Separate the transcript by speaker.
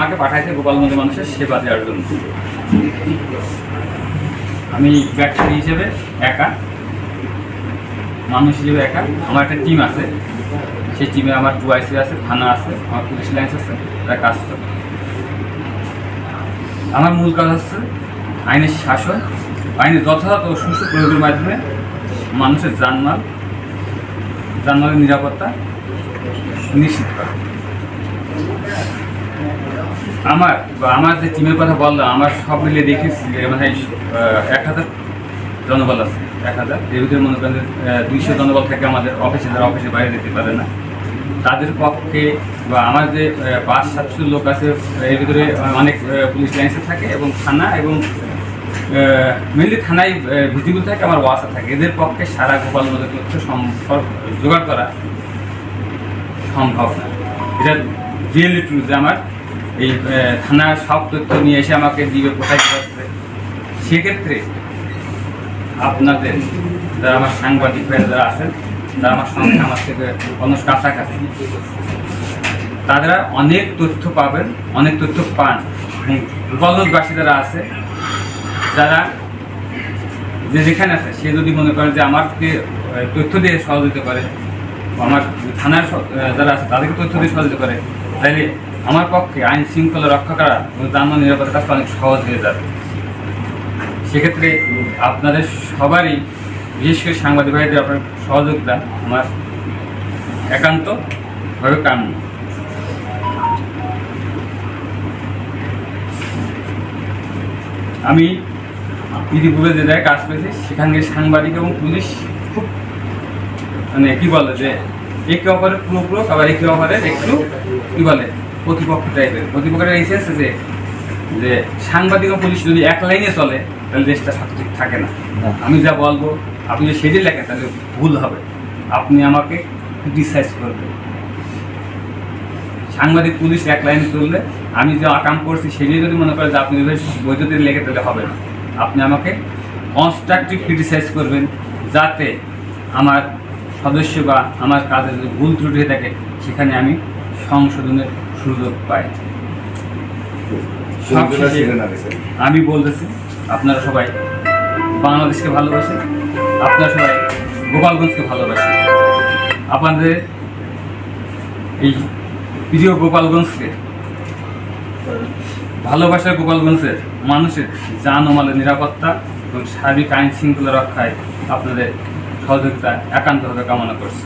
Speaker 1: আমাকে পাঠাইছে গোপালগঞ্জ মানুষের সেবা দেওয়ার জন্য। আমি ব্যক্তি হিসেবে একা, মানুষ হিসেবে একা। আমার একটা টিম আছে। সেই টিমে আমার টু আইসি আছে, থানা আছে, আমার পুলিশ লাইন্স আছে, তারা কাজ করে। আমার মূল কাজ হচ্ছে আইনের শাসন, আইনের যথাযথ ও সুষ্ঠু প্রয়োগের মাধ্যমে মানুষের জানমাল, জানমালের নিরাপত্তা নিশ্চিত করা। আমার আমার যে টিমের কথা বললাম আমার সব মিলে দেখেছি মানে এক হাজার জনবল আছে, এক হাজার। এর ভিতরে মনে করেন দুইশো জনবল থাকে আমাদের অফিসে যারা অফিসে বাইরে যেতে পারে না, তাদের পক্ষে বা আমার যে পাঁচ, সাতশো লোক আছে, এর ভিতরে অনেক পুলিশ লাইন্সে থাকে এবং থানা এবং মেনলি থানায় ভিজিবল থাকে, আমার ওয়াসা থাকে। এদের পক্ষে সারা গোপাল নদের তথ্য সম্পর্ক জোগাড় করা সম্ভব না। এটা রিয়েলি ট্রু যে আমার এই থানার সব তথ্য নিয়ে এসে আমাকে দিবে, কোথায় সেক্ষেত্রে আপনাদের যারা আমার সাংবাদিক ভাইরা যারা আছেন, যারা আমার সঙ্গে আমার থেকে অনেক কাছাকাছি, তারা অনেক তথ্য পাবেন, অনেক তথ্য পান। গোপালগঞ্জবাসী যারা আছে, যারা যে যেখানে আছে, সে যদি মনে করে যে আমাকে তথ্য দিয়ে সহযোগিতা করে, আমার থানার যারা আছে, তাদেরকে তথ্য দিয়ে সহযোগিতা করে, তাহলে আমার পক্ষে আইন শৃঙ্খলা রক্ষা করা এবং যানবাহন নিরাপত্তার কাজটা অনেক সহজ হয়ে যাবে। সেক্ষেত্রে আপনাদের সবারই, বিশেষ করে সাংবাদিক ভাইদের আপনার সহযোগিতা আমার একান্তভাবে কাম্য। আমি ইতিপূর্বে যে জায়গায় কাজ করেছি সেখানে সাংবাদিক এবং পুলিশ খুব মানে কি বলে যে, একে অপরের পুরোপুরো আবার একে অপরের একটু কি বলে প্রতিপক্ষ টাইপের প্রতিপক্ষের এই সেন্সে যে যে সাংবাদিক ও পুলিশ যদি এক লাইনে চলে তাহলে দেশটা সঠিক থাকে না। আমি যা বলব আপনি যদি সেটি লেখেন তাহলে ভুল হবে। আপনি আমাকে ক্রিটিসাইজ করবেন। সাংবাদিক পুলিশ এক লাইনে চললে আমি যে কাম করছি সেটি যদি মনে করে যে আপনি বৈদ্যুতিক লেগে তাহলে হবে না। আপনি আমাকে কনস্ট্রাকটিভ ক্রিটিসাইজ করবেন যাতে আমার সদস্য বা আমার কাজে যদি ভুল ত্রুটি হয়ে থাকে সেখানে আমি সংশোধনের সুযোগ সবশেষে আমি বলতেছি আপনারা সবাই বাংলাদেশকে ভালোবাসেন আপনারা সবাই গোপালগঞ্জকে ভালোবাসেন। আপনাদের এই প্রিয় গোপালগঞ্জকে ভালোবাসার গোপালগঞ্জের মানুষের ও মালের নিরাপত্তা এবং সার্বিক আইন শৃঙ্খলা রক্ষায় আপনাদের সহযোগিতা একান্তভাবে কামনা করছি।